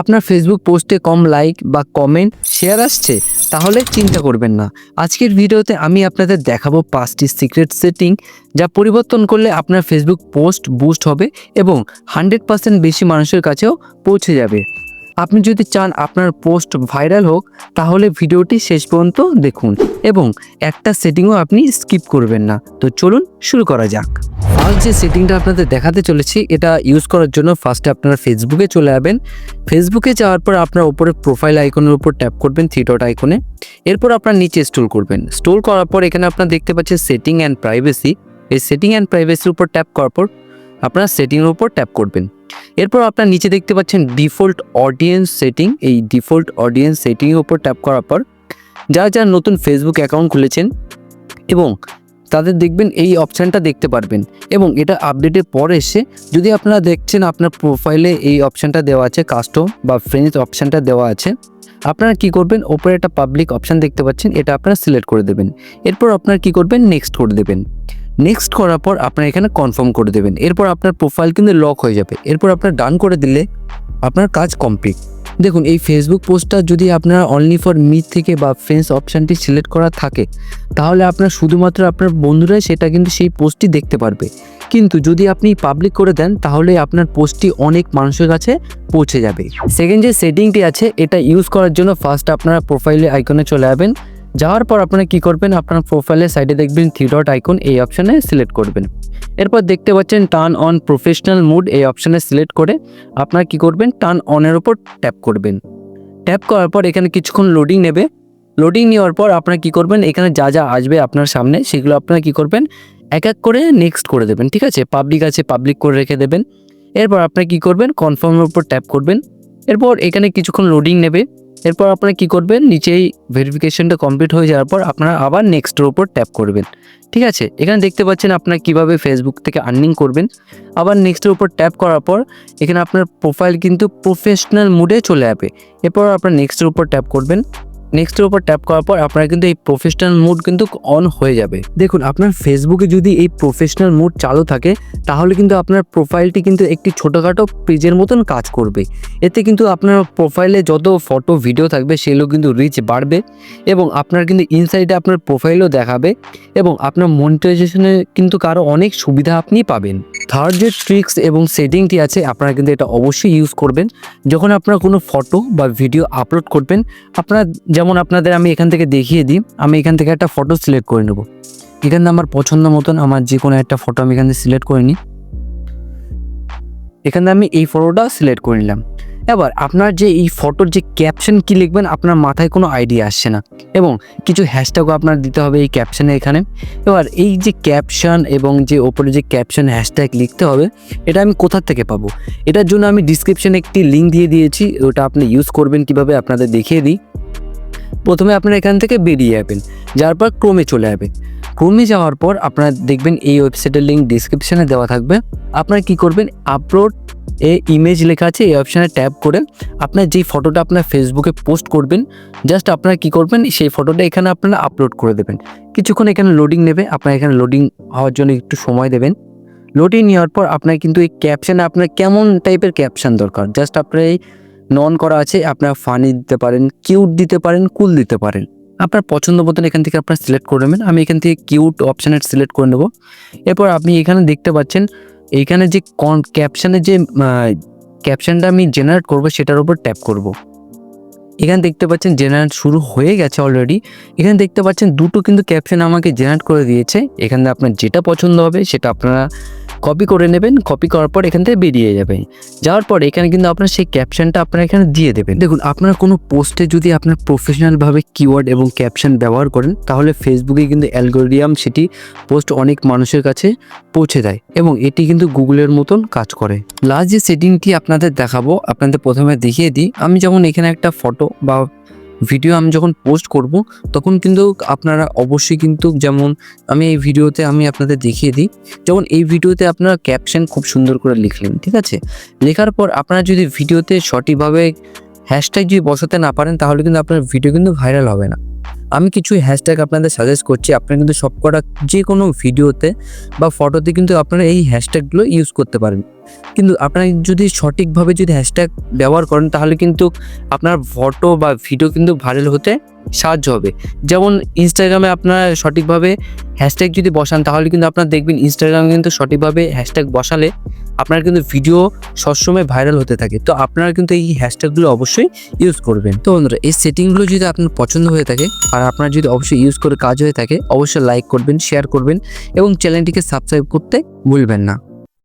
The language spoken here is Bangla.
আপনার ফেসবুক পোস্টে কম লাইক বা কমেন্ট শেয়ার আসছে, তাহলে চিন্তা করবেন না। আজকের ভিডিওতে আমি আপনাদের দেখাবো পাঁচটি সিক্রেট সেটিং যা পরিবর্তন করলে আপনার ফেসবুক পোস্ট বুস্ট হবে এবং হান্ড্রেড পার্সেন্ট বেশি মানুষের কাছেও পৌঁছে যাবে। আপনি যদি চান আপনার পোস্ট ভাইরাল হোক, তাহলে ভিডিওটি শেষ পর্যন্ত দেখুন এবং একটা সেটিংও আপনি স্কিপ করবেন না। তো চলুন শুরু করা যাক। ফার্স্ট যে সেটিংটা আপনাদের দেখাতে চলেছি, এটা ইউজ করার জন্য ফার্স্টে আপনারা ফেসবুকে চলে যাবেন। ফেসবুকে যাওয়ার পর আপনার উপরে প্রোফাইল আইকনের উপর ট্যাপ করবেন ডট আইকনে এরপর আপনার নিচে স্টোল করবেন। স্টোল করার পর এখানে আপনার দেখতে পাচ্ছেন সেটিং অ্যান্ড প্রাইভেসি এই সেটিং অ্যান্ড প্রাইভেসির উপর ট্যাপ করার পর আপনার সেটিংয়ের উপর ট্যাপ করবেন। এরপর আপনার নিচে দেখতে পাচ্ছেন ডিফল্ট অডিয়েন্স সেটিং। এই ডিফল্ট অডিয়েন্স সেটিংয়ের উপর ট্যাপ করার পর যারা যারা নতুন ফেসবুক অ্যাকাউন্ট খুলেছেন এবং তাদের দেখবেন এই অপশানটা দেখতে পারবেন এবং এটা আপডেটের পর এসে যদি আপনারা দেখছেন আপনার প্রোফাইলে এই অপশানটা দেওয়া আছে কাস্টম বা ফ্রেন্ডস অপশানটা দেওয়া আছে, আপনারা কি করবেন? ওপরে একটা পাবলিক অপশান দেখতে পাচ্ছেন, এটা আপনারা সিলেক্ট করে দেবেন। এরপর আপনারা কি করবেন? নেক্সট করে দেবেন। নেক্সট করার পর আপনার এখানে কনফার্ম করে দেবেন। এরপর আপনার প্রোফাইল কিন্তু লক হয়ে যাবে। এরপর আপনার ডান করে দিলে আপনার কাজ কমপ্লিট দেখুন, এই ফেসবুক পোস্টটা যদি আপনার অনলি ফর মি থেকে বা ফ্রেন্ডস অপশানটি সিলেক্ট করা থাকে, তাহলে আপনার শুধুমাত্র আপনার বন্ধুরাই সেটা কিন্তু সেই পোস্টটি দেখতে পারবে। কিন্তু যদি আপনি পাবলিক করে দেন, তাহলে আপনার পোস্টটি অনেক মানুষের কাছে পৌঁছে যাবে। সেকেন্ড যে সেটিংটি আছে, এটা ইউজ করার জন্য ফার্স্ট আপনারা প্রোফাইলে আইকনে চলে যাবেন। যাওয়ার পর আপনারা কি করবেন? আপনার প্রোফাইলের সাইডে দেখবেন থ্রি ডট আইকন এই অপশানে সিলেক্ট করবেন। এরপর দেখতে পাচ্ছেন টার্ন অন প্রফেশনাল মুড এই অপশানে সিলেক্ট করে আপনারা কি করবেন? টার্ন অনের ওপর ট্যাপ করবেন। ট্যাপ করার পর এখানে কিছুক্ষণ লোডিং নেবে। লোডিং নেওয়ার পর আপনারা কি করবেন? এখানে যা যা আসবে আপনার সামনে, সেগুলো আপনারা কি করবেন? এক এক করে নেক্সট করে দেবেন, ঠিক আছে? পাবলিক আছে পাবলিক করে রেখে দেবেন। এরপর আপনারা কি করবেন? কনফার্মের উপর ট্যাপ করবেন। এরপর এখানে কিছুক্ষণ লোডিং নেবে। এরপর আপনারা কি করবেন? নিচেই ভেরিফিকেশনটা কমপ্লিট হয়ে যাওয়ার পর আপনারা আবার নেক্সটের উপর ট্যাপ করবেন। ঠিক আছে? এখানে দেখতে পাচ্ছেন আপনারা কীভাবে ফেসবুক থেকে আর্নিং করবেন। আবার নেক্সটের উপর ট্যাপ করার পর এখানে আপনার প্রোফাইল কিন্তু প্রফেশনাল মুডে চলে যাবে। এরপর আপনার নেক্সটের উপর ট্যাপ করবেন। নেক্সটের উপর ট্যাপ করার পর আপনার কিন্তু এই প্রফেশনাল মুড কিন্তু অন হয়ে যাবে। দেখুন, আপনার ফেসবুকে যদি এই প্রফেশনাল মুড চালু থাকে, তাহলে কিন্তু আপনার প্রোফাইলটি কিন্তু একটি ছোটোখাটো পেজের মতন কাজ করবে। এতে কিন্তু আপনার প্রোফাইলে যত ফটো ভিডিও থাকবে, সেগুলো কিন্তু রিচ বাড়বে এবং আপনার কিন্তু ইনসাইডে আপনার প্রোফাইলও দেখাবে এবং আপনার মনিটাইজেশনে কিন্তু কারও অনেক সুবিধা আপনি পাবেন। থার্ড যে ট্রিক্স এবং সেটিংটি আছে, আপনারা কিন্তু এটা অবশ্যই ইউজ করবেন। যখন আপনারা কোনো ফটো বা ভিডিও আপলোড করবেন, আপনারা যেমন আপনাদের আমি এখান থেকে দেখিয়ে দিই, আমি এখান থেকে একটা ফটো সিলেক্ট করে নেব। এখানে আমার পছন্দ মতন আমার যে কোনো একটা ফটো আমি এখান সিলেক্ট করে নিই। এখানে আমি এই ফটোটা সিলেক্ট করে নিলাম। এবার আপনার যে এই ফটোর যে ক্যাপশন কি লিখবেন, আপনার মাথায় কোনো আইডিয়া আসছে না। এবং কিছু হ্যাশট্যাগও আপনার দিতে হবে এই ক্যাপশনে এখানে। এবার এই যে ক্যাপশন এবং যে ওপরে যে ক্যাপশন হ্যাশট্যাগ লিখতে হবে, এটা আমি কোথা থেকে পাবো? এটার জন্য আমি ডিসক্রিপশনে একটি লিঙ্ক দিয়ে দিয়েছি, ওটা আপনি ইউজ করবেন কীভাবে আপনাদের দেখিয়ে দিই। প্রথমে আপনারা এখান থেকে বেরিয়ে যাবেন যার পর ক্রমে চলে যাবেন। ক্রমে যাওয়ার পর আপনারা দেখবেন এই ওয়েবসাইটের লিঙ্ক ডিসক্রিপশনে দেওয়া থাকবে। আপনারা কি করবেন? আপলোড এ ইমেজ লেখা আছে, এই অপশানে ট্যাপ করে আপনার যেই ফটোটা আপনার ফেসবুকে পোস্ট করবেন জাস্ট আপনারা কি করবেন? সেই ফটোটা এখানে আপনারা আপলোড করে দেবেন। কিছুক্ষণ এখানে লোডিং নেবে, আপনার এখানে লোডিং হওয়ার জন্য একটু সময় দেবেন। লোডিং নেওয়ার পর আপনার কিন্তু এই ক্যাপশানে আপনার কেমন টাইপের ক্যাপশন দরকার? জাস্ট আপনার এই নন করা আছে, আপনার ফানি দিতে পারেন কিউট দিতে পারেন কুল দিতে পারেন। আপনার পছন্দ মতন এখান থেকে আপনার সিলেক্ট করে নেবেন। আমি এখান থেকে কিউট অপশানে সিলেক্ট করে নেব। এরপর আপনি এখানে দেখতে পাচ্ছেন এইখানে যে কন ক্যাপশানে যে ক্যাপশনটা আমি জেনারেট করব, সেটার উপর ট্যাপ করব। এখানে দেখতে পাচ্ছেন জেনারেট শুরু হয়ে গেছে অলরেডি এখানে দেখতে পাচ্ছেন, দুটো কিন্তু ক্যাপশন আমাকে জেনারেট করে দিয়েছে। এখানে আপনার যেটা পছন্দ হবে, সেটা আপনারা কপি করে নেবেন কপি করার পর এখান থেকে বেরিয়ে যাবে যাওয়ার পর এখানে কিন্তু আপনার সেই ক্যাপশনটা আপনারা এখানে দিয়ে দেবেন। দেখুন, আপনার কোনো পোস্টে যদি আপনার প্রফেশনালভাবে কিওয়ার্ড এবং ক্যাপশন ব্যবহার করেন, তাহলে ফেসবুকে কিন্তু অ্যালগোরিয়াম সেটি পোস্ট অনেক মানুষের কাছে পৌঁছে দেয় এবং এটি কিন্তু গুগলের মতন কাজ করে। লাস্ট যে সেটিংটি আপনাদের দেখাবো, আপনাদের প্রথমে দেখিয়ে দিই। আমি যেমন এখানে একটা ফটো বা ভিডিও আমি যখন পোস্ট করব, তখন কিন্তু আপনারা অবশ্যই কিন্তু যেমন আমি এই ভিডিওতে আমি আপনাদের দেখিয়ে দিই, যেমন এই ভিডিওতে আপনারা ক্যাপশন খুব সুন্দর করে লিখলেন, ঠিক আছে? লেখার পর আপনারা যদি ভিডিওতে সঠিকভাবে হ্যাশট্যাগ যদি বসাতে না পারেন, তাহলে কিন্তু আপনার ভিডিও কিন্তু ভাইরাল হবে না। আমি কিছু হ্যাশট্যাগ আপনাদের সাজেস্ট করছি। আপনারা কিন্তু সবকটা যে কোনো ভিডিওতে বা ফটোতে কিন্তু আপনারা এই হ্যাশট্যাগুলো ইউজ করতে পারেন। কিন্তু আপনারা যদি সঠিকভাবে যদি হ্যাশট্যাগ ব্যবহার করেন, তাহলে কিন্তু আপনার ফটো বা ভিডিও কিন্তু ভাইরাল হতে সাহায্য হবে। যেমন ইনস্টাগ্রামে আপনারা সঠিকভাবে হ্যাশট্যাগ যদি বসান, তাহলে কিন্তু আপনারা দেখবেন ইনস্টাগ্রামে কিন্তু সঠিকভাবে হ্যাশট্যাগ বসালে আপনার কিন্তু ভিডিও সবসময় ভাইরাল হতে থাকে। তো আপনারা কিন্তু এই হ্যাশট্যাগুলো অবশ্যই ইউজ করবেন। তো বন্ধুরা, এই সেটিংগুলো যদি আপনার পছন্দ হয়ে থাকে আর আপনার যদি অবশ্যই ইউজ করে কাজ হয়ে থাকে, অবশ্যই লাইক করবেন শেয়ার করবেন এবং চ্যানেলটিকে সাবস্ক্রাইব করতে ভুলবেন না।